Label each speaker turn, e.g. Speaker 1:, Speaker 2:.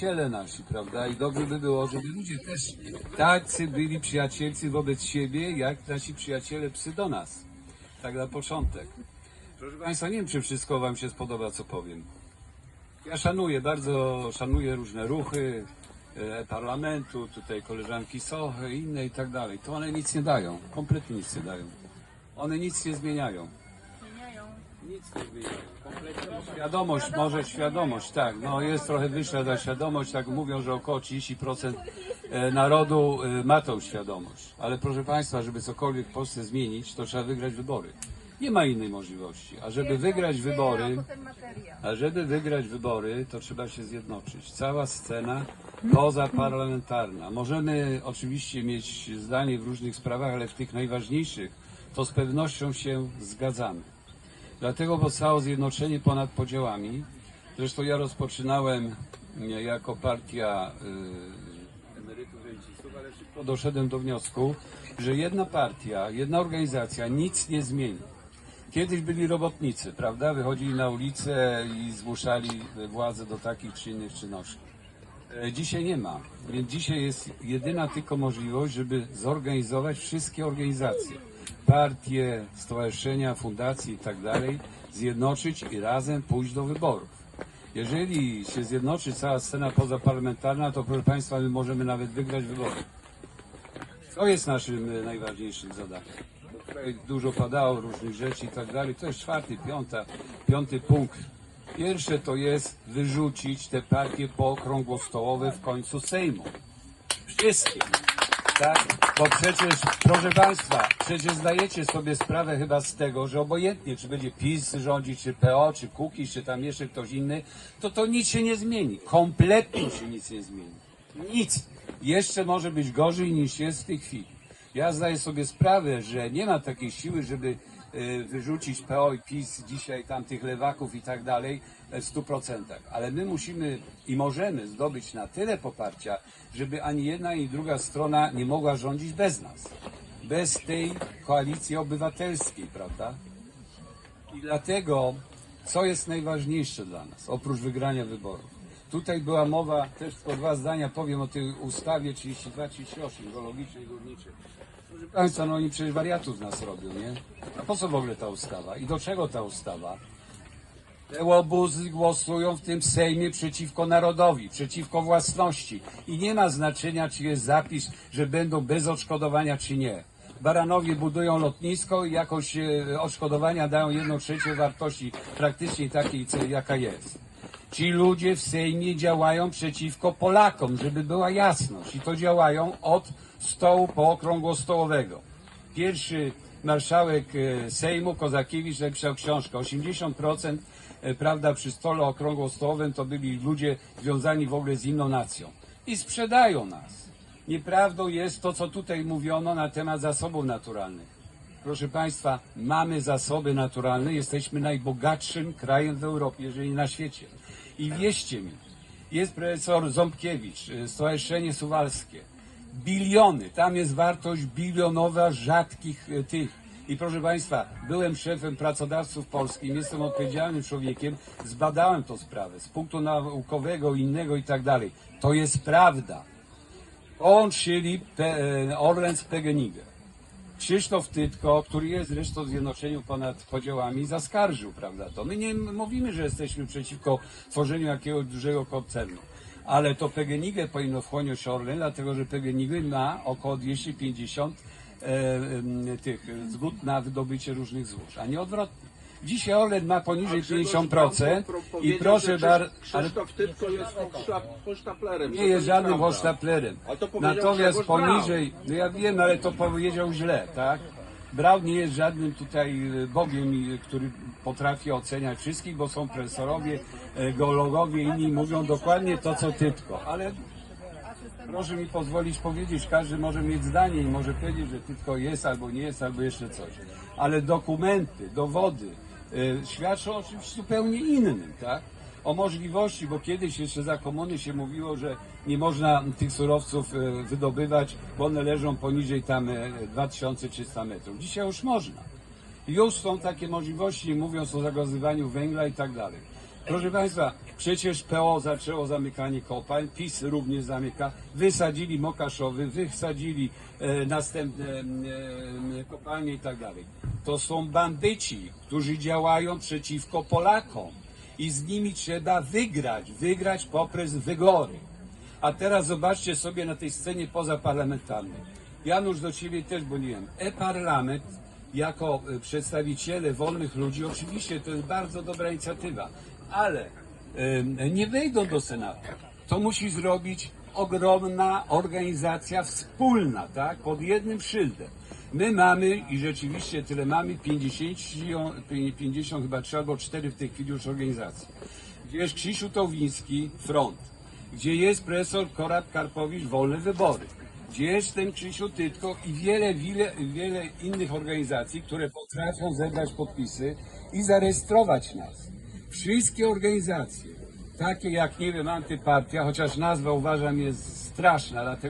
Speaker 1: przyjaciele nasi, prawda? I dobrze by było, żeby ludzie też tacy byli przyjacielcy wobec siebie, jak nasi przyjaciele psy do nas. Tak na początek. Proszę Państwa, nie wiem, czy wszystko Wam się spodoba, co powiem. Ja szanuję, bardzo szanuję różne ruchy e, parlamentu, tutaj koleżanki Sochy, inne i tak dalej. To one nic nie dają, kompletnie nic nie dają. One nic nie zmieniają. Nic nie zmieniają. Kompletnie. Świadomość, może świadomość, tak. No jest trochę wyższa ta świadomość, tak mówią, że około 30% e, narodu e, ma tą świadomość. Ale proszę Państwa, żeby cokolwiek w Polsce zmienić, to trzeba wygrać wybory. Nie ma innej możliwości. A żeby wygrać wybory, a żeby wygrać wybory, to trzeba się zjednoczyć. Cała scena pozaparlamentarna. Możemy oczywiście mieć zdanie w różnych sprawach, ale w tych najważniejszych to z pewnością się zgadzamy. Dlatego powstało zjednoczenie ponad podziałami. Zresztą ja rozpoczynałem e, jako partia y, emerytów rencistów, ale szybko doszedłem do wniosku, że jedna partia, jedna organizacja nic nie zmieni. Kiedyś byli robotnicy, prawda? Wychodzili na ulicę i zmuszali władzę do takich czy innych czynności. E, Dzisiaj nie ma, więc dzisiaj jest jedyna tylko możliwość, żeby zorganizować wszystkie organizacje, partie, stowarzyszenia, fundacje i tak dalej, zjednoczyć i razem pójść do wyborów. Jeżeli się zjednoczy cała scena pozaparlamentarna, to proszę Państwa, my możemy nawet wygrać wybory. To jest naszym e, najważniejszym zadaniem. Tutaj dużo padało różnych rzeczy i tak dalej. To jest czwarty, piąta, piąty punkt. Pierwsze to jest wyrzucić te partie pookrągłostołowe w końcu Sejmu. Wszystkie. Tak? Bo przecież, proszę Państwa, przecież zdajecie sobie sprawę chyba z tego, że obojętnie, czy będzie PiS rządzić, czy PO, czy Kukiz, czy tam jeszcze ktoś inny, to to nic się nie zmieni. Kompletnie się nic nie zmieni. Nic. Jeszcze może być gorzej niż jest w tej chwili. Ja zdaję sobie sprawę, że nie ma takiej siły, żeby wyrzucić PO i PiS dzisiaj tamtych lewaków i tak dalej w stu procentach. Ale my musimy i możemy zdobyć na tyle poparcia, żeby ani jedna, ani druga strona nie mogła rządzić bez nas. Bez tej koalicji obywatelskiej, prawda? I dlatego, co jest najważniejsze dla nas, oprócz wygrania wyborów? Tutaj była mowa, też po dwa zdania powiem o tej ustawie 32-38, geologicznej, górniczej. Proszę Państwa, no oni przecież wariatów nas robią, nie? A po co w ogóle ta ustawa? I do czego ta ustawa? Te łobuzy głosują w tym Sejmie przeciwko narodowi, przeciwko własności. I nie ma znaczenia, czy jest zapis, że będą bez odszkodowania, czy nie. Baranowie budują lotnisko i jakoś e, odszkodowania dają jedną trzecią wartości praktycznie takiej, jaka jest. Ci ludzie w Sejmie działają przeciwko Polakom, żeby była jasność. I to działają od stołu pookrągłostołowego. Pierwszy marszałek e, Sejmu, Kozakiewicz, napisał książkę. 80% e, prawda, przy stole okrągłostołowym to byli ludzie związani w ogóle z inną nacją. I sprzedają nas. Nieprawdą jest to, co tutaj mówiono na temat zasobów naturalnych. Proszę Państwa, mamy zasoby naturalne, jesteśmy najbogatszym krajem w Europie, jeżeli na świecie. I wierzcie mi, jest profesor Ząbkiewicz, y, Stowarzyszenie Suwalskie. Biliony, tam jest wartość bilionowa rzadkich y, tych. I proszę Państwa, byłem szefem pracodawców polskim, jestem odpowiedzialnym człowiekiem, zbadałem tą sprawę z punktu naukowego, innego i tak dalej. To jest prawda. Połączyli Pe- e, Orlen z PGNiG. Krzysztof Tytko, który jest zresztą w zjednoczeniu ponad podziałami, zaskarżył, prawda? To my nie mówimy, że jesteśmy przeciwko tworzeniu jakiegoś dużego koncernu. Ale to PGNiG powinno wchłonąć Orlen, dlatego że PGNiG ma około 250 e, tych zgód na wydobycie różnych złóż, a nie odwrotnie. Dzisiaj Orlen ma poniżej 50% i proszę bardzo,
Speaker 2: Krzysztof Tytko jest hochsztaplerem.
Speaker 1: nie jest żadnym hosztaplerem. Natomiast poniżej, no ja wiem, ale to powiedział źle, tak? Braun nie jest żadnym tutaj e, bogiem, który potrafi oceniać wszystkich, bo są profesorowie, e, geologowie, inni mówią dokładnie to, co Tytko. Ale proszę mi pozwolić powiedzieć, każdy może mieć zdanie i może powiedzieć, że Tytko jest albo nie jest, albo jeszcze coś. Ale dokumenty, dowody świadczą o czymś zupełnie innym, tak? O możliwości, bo kiedyś jeszcze za komuny się mówiło, że nie można tych surowców e, wydobywać, bo one leżą poniżej tam e, 2300 metrów. Dzisiaj już można. Już są takie możliwości, mówiąc o zagazywaniu węgla i tak dalej. Proszę Państwa, przecież PO zaczęło zamykanie kopalń, PiS również zamyka, wysadzili Mokaszowy, wysadzili e, następne e, kopalnie i tak dalej. To są bandyci, którzy działają przeciwko Polakom i z nimi trzeba wygrać, wygrać poprzez wybory. A teraz zobaczcie sobie na tej scenie pozaparlamentarnej. Janusz, do Ciebie też, bo nie wiem, e-parlament jako e, przedstawiciele wolnych ludzi, oczywiście to jest bardzo dobra inicjatywa, ale e, nie wejdą do Senatu. To musi zrobić ogromna organizacja wspólna, tak, pod jednym szyldem. My mamy i rzeczywiście tyle mamy 50, 50 chyba 3 albo 4 w tej chwili już organizacji. Gdzie jest Krzysiu Towiński, front gdzie jest profesor Korab Karpowicz, wolne wybory, gdzie jest ten Krzysiu Tytko i wiele, wiele, wiele innych organizacji, które potrafią zebrać podpisy i zarejestrować nas. Wszystkie organizacje, takie jak, nie wiem, antypartia, chociaż nazwa uważam jest straszna, dlatego